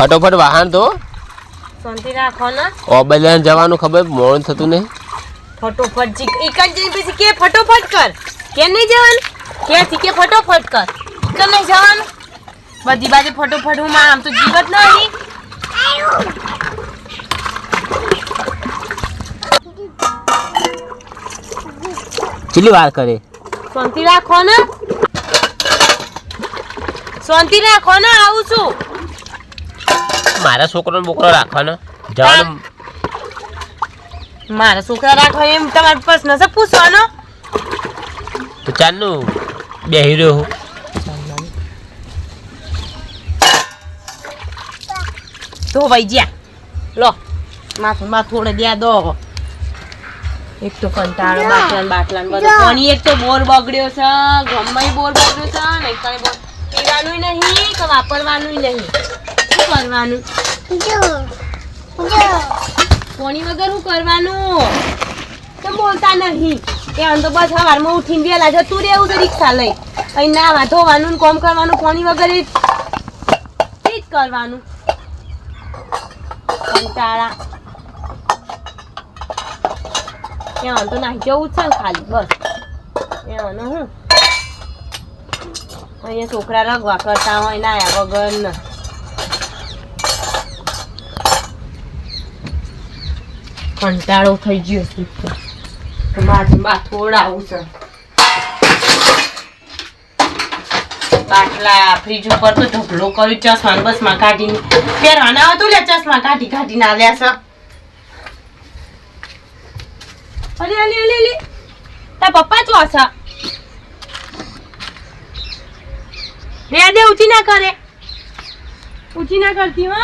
ફટોફટ વાહન તો. શાંતિ રાખો ને. ઓબલિયાન જવાનું ખબર મોડું થતું નહીં. ફટોફટ જી એક જ જઈ પછી કે ફટોફટ કર. કે નહીં જવાનું? થી કે ફટોફટ કર? કે નહીં જવાનું? બધી બાજુ ફટોફટ હું આમ તો જીવત નહીં કેટલી વાર કરે? શાંતિ રાખો ને. શાંતિ રાખો ને આવું છું. મારા છોકરો બોકરો રાખવાનો. જવાનું. મારા છોકરા રાખવા એમ તમારે પ્રશ્ન છે પૂછવાનો? તો ચાલનું બેહી રહ્યો હું. તો ભાઈ જ્યાં. લો માથું માથું ને દ્યા દો એક તો કંટાળો બાટલા બાટલા બધું. પાણી એક તો બોર બગડ્યો છે ગમે બોર બગડ્યો છે ને કઈ બોર પીવાનું નહીં કે વાપરવાનું નહીં. કરવાનું? પાણી વગર શું કરવાનું? કેમ બોલતા નહીં. એ આમ તો બસ સવારમાં ઉઠીને વહેલા જતું રહેવું છે રિક્ષા લઈ. અહીં નાવા ધોવાનું કોમ કરવાનું પાણી વગર એ એ જ કરવાનું. કંટાળા. એમાં તો નાહી જવું જ છે ને ખાલી બસ. એવાનું હું? અહીંયા છોકરા રગવા કરતા હોય નાયા વગર કંટાળો થઈ ગયો છે. તો થોડા ઓડાવું છે બાટલા ફ્રીજ ઉપર તો ઢગલો કર્યો, ચશ્મા બસમાં કાઢીને. પહેરવાના હતું લે ચશ્મા કાઢી કાઢીને આવ્યા છે. અલે અલે અલે. તાર પપ્પા ચો છે. રે દે ઊંચી ના કરે ઊંચી ના કરતી હો.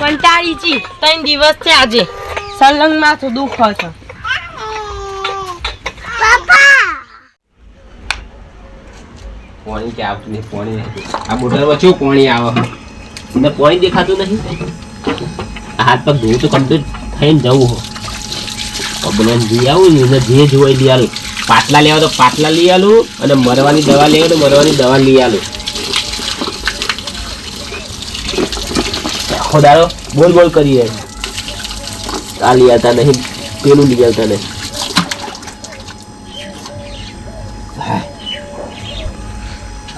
કંટાળી છી ત્રણ દિવસ છે આજે. સલંગ માથું દુખો છે પાણી કે આવતું નહીં પાણી આ મોટરમાં કેવું પાણી આવે? એને પાણી દેખાતું નહીં. હાથ પગ ધોવું તો કમ્પ્લીટ થઈને જવું હો જઈ આવું ને જે જોઈ લઈ આલું. પાટલા લેવા તો પાટલા લઈ આલું અને મરવાની દવા લેવા તો મરવાની દવા લઈ આલું. આખો દાડો બોલ બોલ કરીએ. આ લઈ આવતા નહીં પેલું લઈ આવતા નહીં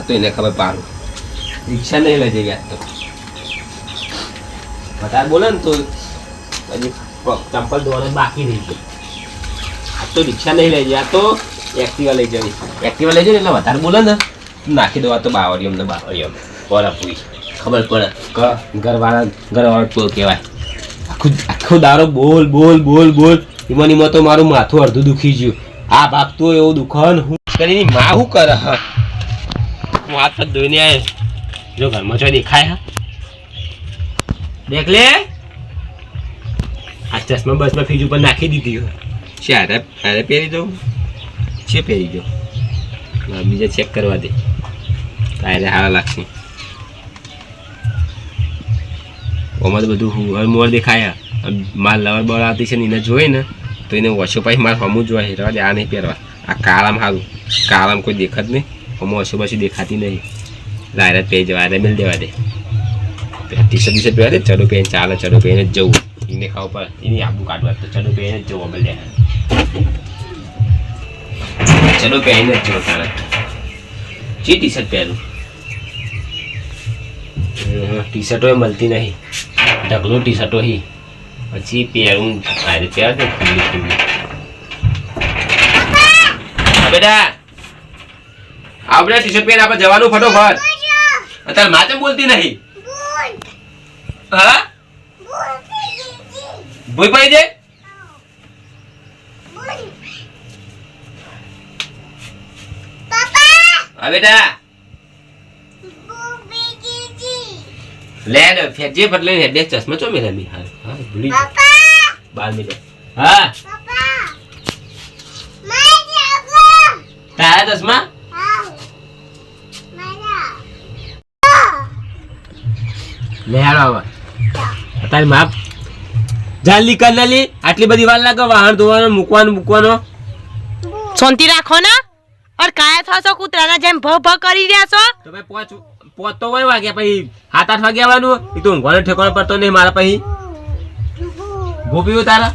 તો એને ખબર પાડું. રિક્ષા નહીં લઈ જઈ ગયા તો. વધારે બોલે ને તો. હજી ચંપલ ધોવાનું બાકી રહી ગયું. આ તો રિક્ષા નહીં લઈ જાય તો એક્ટિવા લઈ જવી. એક્ટિવા લઈ જવી એટલે વધારે બોલે ને? નાખી દો તો બાવરી અમને બાવરી અમને પોરાપુરી ખબર પડે. ઘરવાળા, ઘરવાળો કહેવાય? આખું, આખો દારો બોલ બોલ બોલ બોલ. એમાં એમાં તો મારું માથું અડધું દુખી ગયું. આ ભાગતું એવું દુખન હું કરીને માં શું કરે? હાથ પગ ધોઈને જો ઘરમાં જો દેખાય, હા. દેખ લે આ ચશ્મા બસમાં ફ્રીજ ઉપર નાખી દીધી હારે હારે પહેરી દઉં? છે પહેરી દઉં બીજા ચેક કરવા દે. તારે હારા લાગશે. ઓમાં તો બધું હુવર મોર દેખાય. માલ લવર બળ આવતી છે ને એને જોઈ ને, તો એને ઓછો પાછી મારે હમું જોવા રહેવા આ નહીં પહેરવા. આ કાળામાં સારું કાળામાં કોઈ દેખત નહીં. હમું ઓછું પાછી દેખાતી નહીં. લાયરા પહેરી જવા આરે મિલ દેવા દે. ટી શર્ટ ટી શર્ટ પહેરે ચડો પહેરીને ચાલે, ચડો પહેરીને જ જવું. એને ખાવ પર એની આબુ કાઢવા તો ચડો પહેરીને જ જવું અમલ ચડો પહેરીને જ જવું તારે. જે ટી શર્ટ પહેરું? ટી શર્ટ હોય મળતી નહીં. ઢગલો ટી હી. પછી પહેરું આરે પહેર દે ખુલ્લી ખુલ્લી બેટા આ બેટા ટી આપણે જવાનું ફટોફટ. અત્યારે માતે બોલતી નહીં? હા? ભૂઈ પડી દે હા, બેટા. લે ને ફેજે લઈને ચશ્મા ચો મેલે મી? હા હા ભૂલી ગયો. બાર મિનિટ. હા. તારા ચશ્મા? લે હાલો હવે તારી માપ. જલ્દી કર લી આટલી બધી વાર લાગે વાહન ધોવાનો મૂકવાનો મૂકવાનો. શાંતિ રાખો ને. ઓર કાયા થશો કૂતરાના જેમ ભ ભ કરી રહ્યા છો? તો ભાઈ પાંચ પોતો હોય વાગ્યા પછી સાત આઠ વાગે આવવાનું. એ તો ઊંઘવાનો ઠેકાણો પડતો નહીં મારા પછી. ગોપીઓ તારા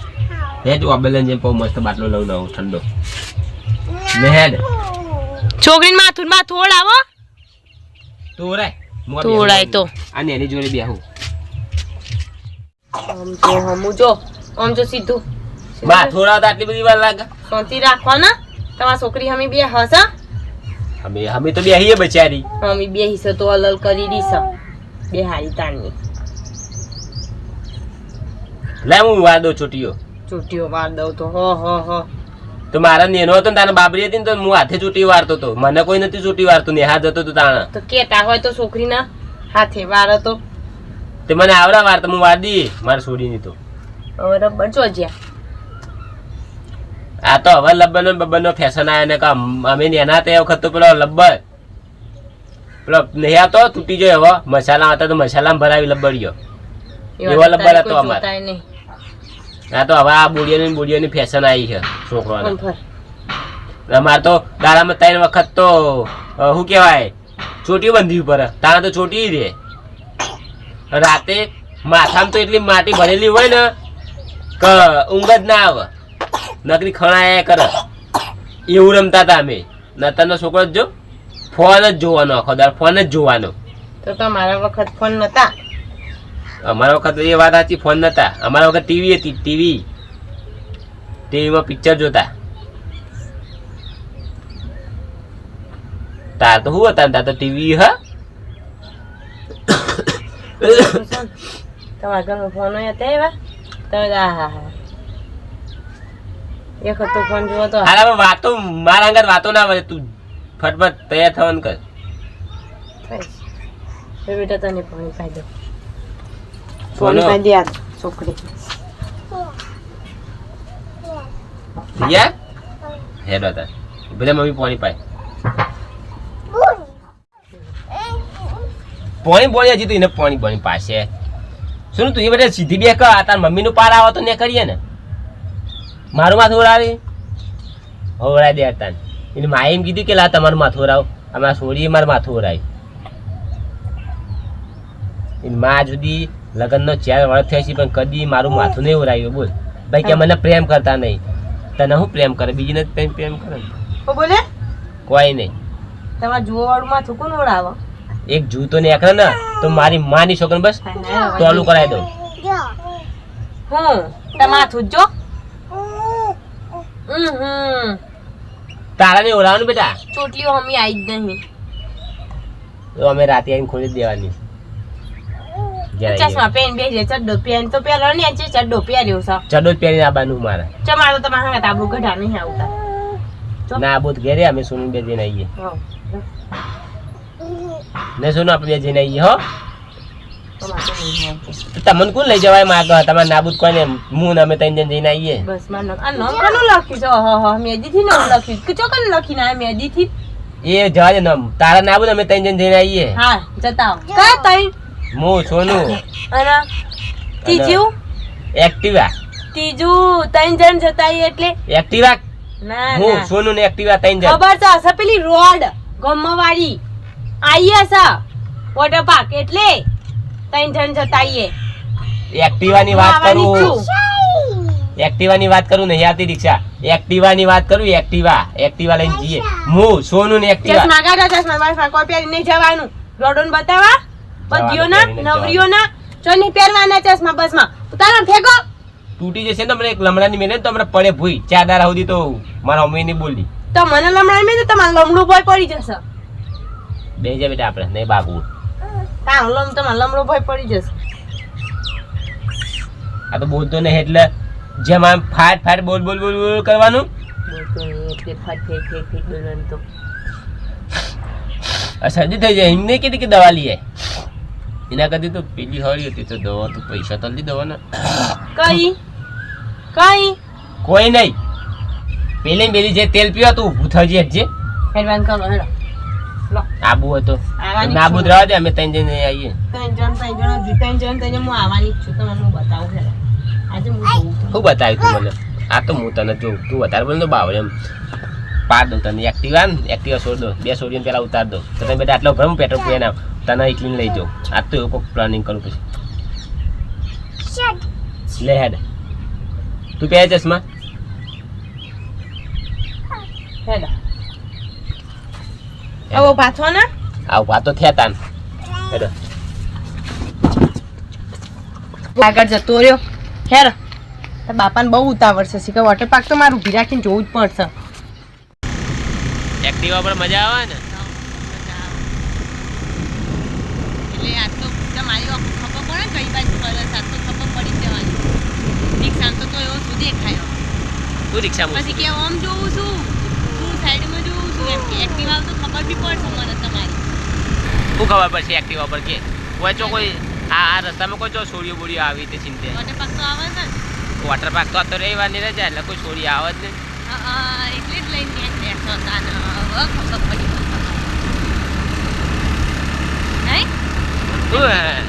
હેડ ઓબેલન જેમ બહુ મસ્ત બાટલો લઉં નવો ઠંડો. ને હેડ. છોકરીને માથું માં થોડ આવો તોરાય તોરાય તો. અને એની જોડે બેહું. આમ તો હમું જો. આમ જો સીધું. થોડા તો આટલી બધી વાર લાગે. શાંતિ રાખવાના. તમારી છોકરી હમી બે હસા અમે અમે તો બેહીએ બચારી. અમે બે હિસ્સો તો અલલ કરી દીશ બે હારી તાની લે હું વાદો દઉં છૂટીઓ વાદો તો હો હો હો. તો મારા નેનો હતો તારા બાબરી હતી ને તો હું હાથે ચૂંટી વારતો હતો મને કોઈ નથી ચૂંટી વારતું નેહા જતો તો તાણા. તો કેતા હોય તો છોકરીના હાથે વાર તો તે મને આવડા વાર તો હું વાર દી મારે છોડીની તો. હવે રબર જો જ્યાં આ તો હવે લબ્બરનો ને બબ્બરનો ફેશન આવ્યો ને કે અમ- નેના તે વખત તો પેલો લબ્બર. પેલો નહીં તો તૂટી ગયો હવે મસાલા હતા તો મસાલામાં ભરાવી લબ્બડીયો. એવો લબ્બર હતો અમારે. આ તો હવે આ બુડિયાની ને બુડિયાની ફેશન આવી છે છોકરાને અમારે તો દાડામાં ત્રણ વખત તો શું કહેવાય? ચોટી બંધી ઉપર તારા તો ચોટી રે રાતે માથામાં તો એટલી માટી ભરેલી હોય ને કે ઊંઘ જ ના આવે. નકરી ખણાયા કરે. એવું રમતા હતા અમે. નતરનો છોકરો જ જો ફોન જ જોવાનો આખો દાર ફોન જ જોવાનો. તો તમારા વખત ફોન નતા. અમારા વખત એ વાત સાચી ફોન નતા. અમારા વખત ટીવી હતી ટીવી. ટીવીમાં પિક્ચર જોતા. તાર તો શું હતા તાર તો ટીવી હ. તમારા ઘરમાં ફોન હોય હતા એવા તમે હા હા. એક હતો ફોન જોવો તો. હારા વાતો મારા અંગત વાતો ના આવે તું ફટફટ તૈયાર થવાનું કર. થાય બેટા તને પાણી પાઈ દો ફોનો. પાણી પાઈ દે આ છોકરી. યા હેડો તાર. બધા મમ્મી પાણી પાય. પાણી પાણી હજી તો એને પાણી પાણી પાસે શું તું એ બધા સીધી બે કર તાર મમ્મીનું પાર આવે તો ને કરીએ ને? મારું માથું ઉડાવી. ઓવડાવી દે તાન. એની માએ એમ કીધું કે લા તમારું માથું ઉડાવ. અમારા છોડીએ મારું માથું ઉડાવી. એની મા જુદી લગ્નનો ચાર વર્ષ થયા છે પણ કદી મારું માથું નહીં ઉડાવ્યું. બોલ. ભાઈ કે મને પ્રેમ કરતા નહીં. તને હું પ્રેમ કરે? બીજીને જ પ્રેમ પ્રેમ કરે બોલે. કોઈ નહીં. તમારા જુઓ વાળું માથું કોણ ઉડાવો? એક જૂતો નીકળે ને તો મારી માની છોકરી બસ ટોલું કરાવી દઉં. હું તમારું જો. તારા ને ઓળાવાનું બેટા? ચોટલીઓ હમી આવી જ નહીં. તો અમે રાતે આવીને ખોલી દેવાની. ચશ્મા પેન બેસી ચડ્ડો પહેરી તો પેલો ને છે ચડ્ડો પહેર્યો છે. ચડો જ પહેરીને આવવાનું મારે. તમારા હાથ આબરૂ ગઢા નહીં આવતા. ના બુધ ઘેરે અમે સોનું બે જઈને આવીએ. ને સોનું આપણે બે જઈને આવીએ હો. તમને કોણ લઈ જવાય માગો તમારે નાબૂદ કોઈને હું ને અમે ત્રણ જણ જઈને આવીએ. બસ માનો આ નામ કોનું લખ્યું છે? હા હા મેદી થી નામ લખ્યું. કે ચોકન લખીને આ મેદીથી એ જવા દે નામ. તારા નાબૂદ અમે ત્રણ જણ જઈને આવીએ. હા જતા કા તઈ? મો સોનું. અને ત્રીજું? એક્ટિવા. ત્રીજું ત્રણ જણ જતા આવીએ એટલે? એક્ટિવા? ના હું સોનું ને એક્ટિવા ત્રણ જણ. ખબર છે પેલી રોડ ગમવાળી આઈએ છે વોટર પાર્ક એટલે? ત્રણ જણ જતા આઈએ. એક્ટિવા ની વાત કરું. એક્ટિવા ની વાત કરું નહીં આવતી રિક્ષા એક્ટિવાની વાત કરું એક્ટિવા. એક્ટિવા લઈને જઈએ. હું સોનું ને એક્ટિવા. ચશ્મા કાઢો ચશ્મા કોઈ પહેરી નહીં જવાનું. રોડોન બતાવા બધીઓના નવરીઓના ચોની પહેરવાના ચશ્મા બસમાં. ઉતારો ફેંકો તૂટી જશે ને તમને એક લમડાની મેને તો હમણાં પડે ભૂઈ. ચાર દાડા સુધી તો મારા મમ્મી ની બોલી. તો મને લમણા મેં તો તમારું લમડું ભોય પડી જશે. બે જા બેટા આપણે નહીં બાગવું. તારો લમ તમારે લમરો ભોય પડી જશે. આ તો બોલતો નહીં એટલે જેમ આમ ફાટ ફાટ બોલ બોલ બોલ બોલ કરવાનું. બોલતો નહીં એટલે ફટ ફેક ફેક ફેક બોલવાનું તો. આ શરદી થઈ જાય. એમને કીધી કે દવા લઈએ એના કરતી તો પેલી હળી હતી તો દવા તો પૈસા તો લીધી ને કઈ? કઈ? કોઈ નહીં. પેલી પેલી જે તેલ પીવા તું ઊભું થજે હટજે હેડવાન કરો હેડો. આબુ હતો. નાબૂદ. રહેવા દે અમે ત્રણ જણ આવીએ. ત્રણ જણ ત્રણ જણ ત્રણ જણ ત્રણ હું આવવાની જ છું. તમને હું બતાવું હેડો આજે હું શું બતાવ્યું તું મને? આ તો હું તને જોઉં. તું વધારે બોલ તો બાવળે એમ. પાડ દઉં તને. એક્ટિવા ને એક્ટિવા છોડ દો બે છોડીને પેલા ઉતાર દો તો તમે બધા આટલો ભરમ પેટ્રોલ પૂરે ના તને એકલીને લઈ જાઉં. આ તો એવું કોઈક પ્લાનિંગ કરું પછી. લે હેડ. તું પહેરે ચશ્મા. હેડ. આવો પાછો ને. આવ વાતો થયા તા હેડો. આગળ જતો રહ્યો. હેર બાપાને બહુ ઉતાવળ છે. કે વોટર પાર્ક તો મારું ઊભી રાખીને જોવું જ પડશે. એક્ટિવા પર મજા આવે ને? એટલે આ તો તમારી ખબર પડે કઈ બાજુ ફરે આ તો ખબર પડી જવાની. રિક્ષા તો તો એવો સુધી દેખાયો? તું રિક્ષા પછી કે આમ જોઉં છું હું સાઈડમાં જોઉં છું? એમ કે એક્ટિવા તો ખબર બી પડશે મને તમારી. શું ખબર પડશે એક્ટિવા પર કે કોઈ ચો કોઈ આ આ રસ્તામાં કોઈ ચો સોડીઓ બોડીઓ આવી તે ચિંતે વોટર પાર્ક તો આવે ને વોટર પાર્ક તો આ તો રજા એટલે કોઈ સોડી આવે જ નહીં એટલે જ લઈને બેઠો ખબર પડી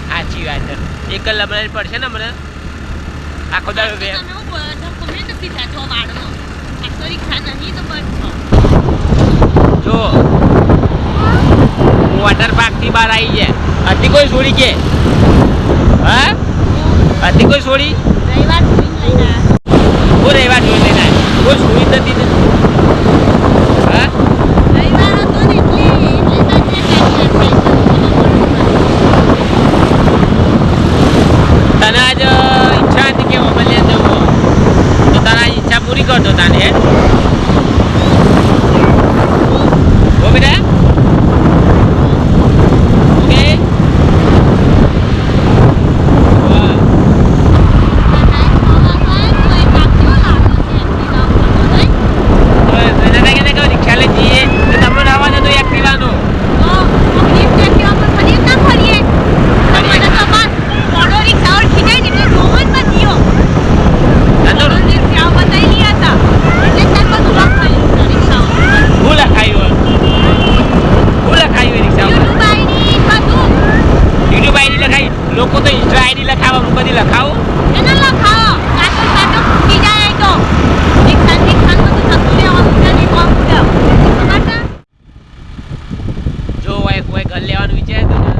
સાચી વાત એક કલાક બનાવી પડશે ને મને આખો દાડો બે. જો વોટર પાર્કથી બહાર આવી ગયા. હતી કોઈ છોડી કે? હા? હતી કોઈ છોડી? રવિવાર. હું રહેવા જોઈ લઈને. કોઈ છોડી નથી ને હા રવિવાર હતો ને એટલે એટલે સાંજે કાંઈ ના થાય. તને આજ ઈચ્છા હતી કે ઓમલિયા જવું તો તારા ઈચ્છા પૂરી કરતો તાને હે હો બેટા ઓકે વાહ. હવે તને કાંઈ કહેતા કે રિક્ષા લઈ જઈએ તો તમને આવવા દે તો એક્ટિવાનો હું લખાયું હું લખાયું રિક્ષા ઉપર યુટ્યુબ આઈડી લખાઈ લોકો તો ઇન્સ્ટા આઈડી લખાવા હું કદી લખાવું જો હોય કોઈ ઘર લેવાનું વિચારે તો ને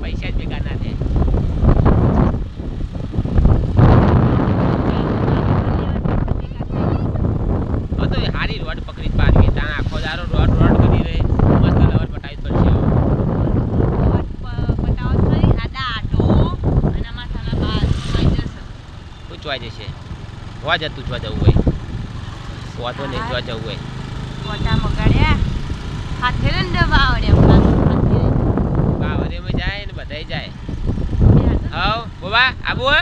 પૈસા જ ભેગા ના થાય હવે તો હારી રોડ પકડી જ પાડવી ત્યાં આખો દારો રોડ રોડ કરી રહે મસ્ત લવર પટાવી જ પડશે હવે. તું જોવા જશે જોવા જતું જોવા જવું હોય. વાંધો નહીં જોવા જવું હોય. મોટા મગાડ્યા. હાથે ને દવા આવડ્યા બાવરીમાં જાય ને બધાય જાય. હવ બોબા આબુ હે.